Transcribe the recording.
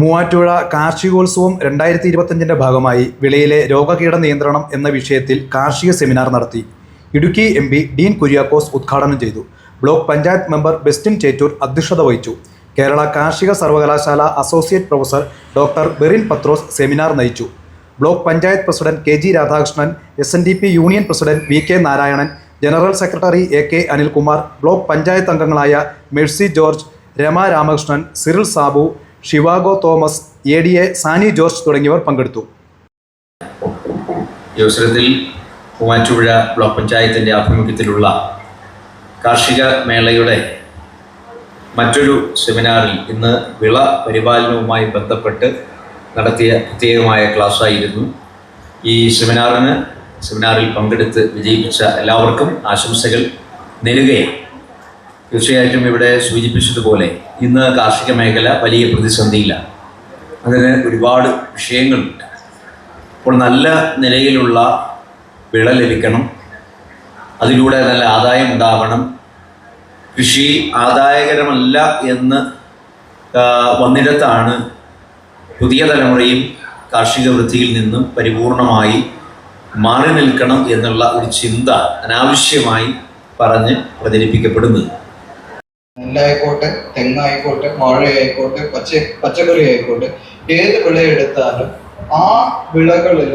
മൂവാറ്റുപുഴ കാർഷികോത്സവം രണ്ടായിരത്തി ഇരുപത്തഞ്ചിന്റെ ഭാഗമായി വിളയിലെ രോഗകീട നിയന്ത്രണം എന്ന വിഷയത്തിൽ കാർഷിക സെമിനാർ നടത്തി. ഇടുക്കി എം പി ഡീൻ കുര്യാക്കോസ് ഉദ്ഘാടനം ചെയ്തു. ബ്ലോക്ക് പഞ്ചായത്ത് മെമ്പർ ബെസ്റ്റിൻ ചേറ്റൂർ അധ്യക്ഷത വഹിച്ചു. കേരള കാർഷിക സർവകലാശാല associate professor doctor Berin Pathrose seminar നയിച്ചു. Block panchayat president K G Radhakrishnan S N D P union president V K Narayanan general secretary A K Anilkumar block panchayat അംഗങ്ങളായ Mercy George Rama Ramakrishnan Cyril Sabu Zhivago Thomas A D A Sani George തുടങ്ങിയവർ പങ്കെടുത്തു. ഈ അവസരത്തിൽ Muvattupuzha block പഞ്ചായത്തിന്റെ ആഭിമുഖ്യത്തിലുള്ള കാർഷിക മേളയുടെ മറ്റൊരു സെമിനാറിൽ ഇന്ന് വിള പരിപാലനവുമായി ബന്ധപ്പെട്ട് നടത്തിയ പ്രത്യേകമായ ക്ലാസ്സായിരുന്നു. ഈ സെമിനാറിന് സെമിനാറിൽ പങ്കെടുത്ത് വിജയിപ്പിച്ച എല്ലാവർക്കും ആശംസകൾ നേരുകയാണ്. തീർച്ചയായിട്ടും ഇവിടെ സൂചിപ്പിച്ചതുപോലെ ഇന്ന് കാർഷിക മേഖല വലിയ പ്രതിസന്ധിയിലാണ് അതിന് ഒരുപാട് വിഷയങ്ങളുണ്ട്. അപ്പോൾ നല്ല നിലയിലുള്ള വിള ലഭിക്കണം. അതിലൂടെ നല്ല ആദായം ഉണ്ടാവണം കൃഷി ആദായകരമല്ല എന്ന് വന്നിടത്താണ് പുതിയ തലമുറയും കാർഷിക വൃത്തിയിൽ നിന്നും പരിപൂർണമായി മാറി നിൽക്കണം എന്നുള്ള ഒരു ചിന്ത അനാവശ്യമായി പറഞ്ഞ് പ്രചരിപ്പിക്കപ്പെടുന്നത് നെല്ലായിക്കോട്ടെ തെങ്ങായിക്കോട്ടെ വാഴയായിക്കോട്ടെ പച്ച പച്ചക്കറി ആയിക്കോട്ടെ ഏത് വിളയെടുത്താലും ആ വിളകളിൽ